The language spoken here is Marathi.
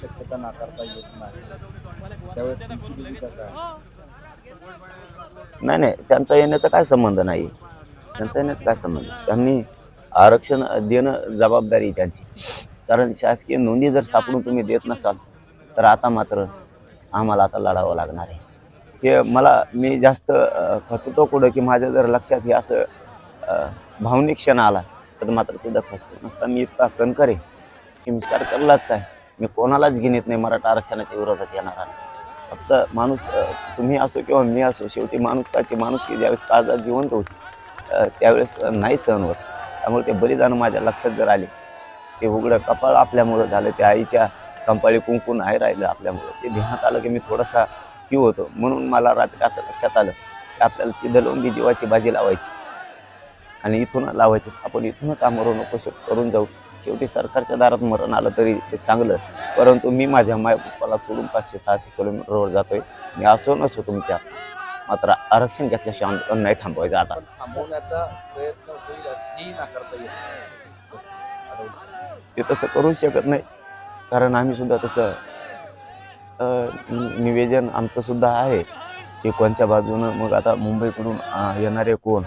शक्यता नाकारता येत नाही. त्यावेळेस नाही नाही त्यांचा येण्याचा काय संबंध नाही. त्यांचा येण्याचा काय संबंध? त्यांनी आरक्षण देणं जबाबदारी त्यांची. कारण शासकीय नोंदी जर सापडून तुम्ही देत नसाल तर आता मात्र आम्हाला आता लढावं लागणार आहे. हे मला मी जास्त खचतो कुठं की माझ्या जर लक्षात हे असं भावनिक क्षण आला तर मात्र तिथं खचतो नसता. मी इतका कणकर आहे. की मी सरकारलाच काय? मी कोणालाच घेण्यात नाही मराठा आरक्षणाच्या विरोधात येणार आहे. फक्त माणूस तुम्ही असो किंवा मी असो शेवटी माणूसाची माणूस की ज्यावेळेस काळजात जिवंत होती त्यावेळेस नाही सहन होत. त्यामुळे ते बलिदान माझ्या लक्षात जर आले ते उघडं कपाळ आपल्यामुळं झालं ते आईच्या कंपाळी कुंकू नाही राहिलं आपल्यामुळं ते ध्यानात आलं की मी थोडासा क्यू होतो. म्हणून मला रात्री असं लक्षात आलं की आपल्याला तिथं लावून जीवाची बाजी लावायची. आणि इथून लावायची. आपण इथूनच आमरण करून जाऊ. शेवटी सरकारच्या दारात मरण आलं तरी ते चांगलं. परंतु मी माझ्या मायबापाला सोडून पाचशे सहाशे किलोमीटरवर जातोय. मी असो नसो तुमच्या मात्र आरक्षण घेतल्याशिवाय आंदोलन नाही थांबवायचं आता. थांबवण्याचा प्रयत्न होईल ते तसं करूच शकत नाही. कारण आम्ही सुद्धा तसं निवेदन आमचं सुद्धा आहे की कोणच्या बाजूनं मग आता मुंबईकडून येणारे कोण?